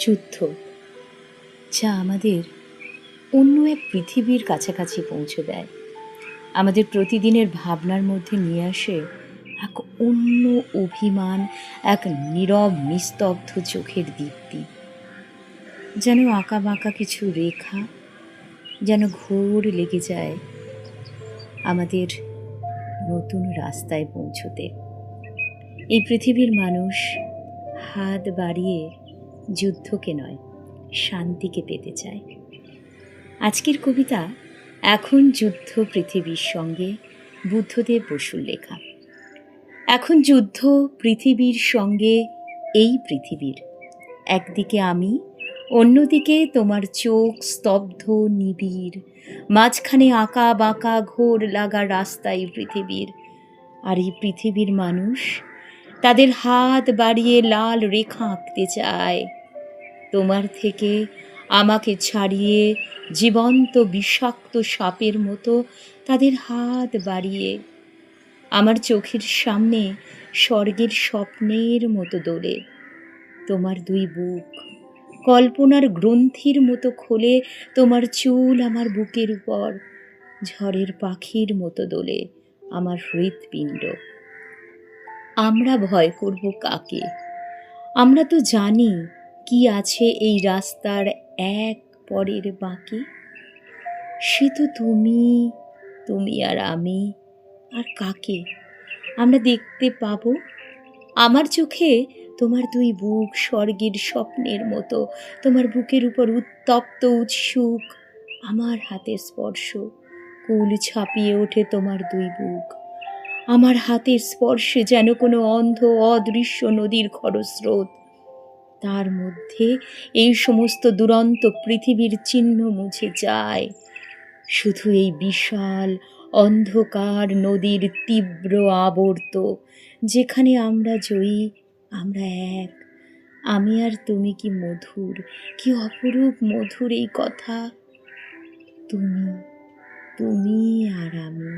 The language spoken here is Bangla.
যুদ্ধ, যা আমাদের অন্য এক পৃথিবীর কাছাকাছি পৌঁছে দেয়। আমাদের প্রতিদিনের ভাবনার মধ্যে নিয়ে আসে এক অন্য অভিমান, এক নীরব, নিস্তব্ধ চোখের দীপ্তি। যেন আঁকা বাঁকা কিছু রেখা, যেন ঘোর লেগে যায় আমাদের নতুন রাস্তায় পৌঁছতে। এই পৃথিবীর মানুষ হাত বাড়িয়ে যুদ্ধকে নয়, শান্তিকে পেতে চায়। আজকের কবিতা এখন যুদ্ধ পৃথিবীর সঙ্গে বুদ্ধদেব বসুর লেখা। এখন যুদ্ধ পৃথিবীর সঙ্গে এই পৃথিবীর। একদিকে আমি, অন্যদিকে তোমার চোখ স্তব্ধ, নিবিড়। মাঝখানে আঁকা বাঁকা ঘোর লাগা রাস্তায় পৃথিবীর। আর এই পৃথিবীর মানুষ তাদের হাত বাড়িয়ে লাল রেখা আঁকতে চায়। তোমার থেকে আমাকে ছাড়িয়ে জীবন্ত বিষাক্ত সাপের মতো তাদের হাত বাড়িয়ে আমার চোখের সামনে স্বর্গের স্বপ্নের মতো দোলে। তোমার দুই বুক কল্পনার গ্রন্থির মতো খোলে, তোমার চুল আমার বুকের উপর, ঝড়ের পাখির মতো দোলে আমার হৃৎপিণ্ড। আমরা ভয় করব কাকে? আমরা তো জানি কি আছে এই রাস্তার এক পরের বাকি? সে তো তুমি তুমি আর আমি। আর কাকে? আমরা দেখতে পাবো। আমার চোখে তোমার দুই বুক স্বর্গের স্বপ্নের মতো। তোমার বুকের উপর উত্তপ্ত উৎসুক আমার হাতের স্পর্শ। কুল ছাপিয়ে ওঠে তোমার দুই বুক। আমার হাতের স্পর্শে যেন কোনো অন্ধ, অদৃশ্য নদীর খরস্রোত। তার মধ্যে এই সমস্ত দুরন্ত পৃথিবীর চিহ্ন মুছে যায়। শুধু এই বিশাল অন্ধকার নদীর তীব্র আবর্ত, যেখানে আমরা জয়ী, আমরা এক। আমি আর তুমি কি মধুর, কি অপরূপ মধুর এই কথা? তুমি তুমি আর আমি।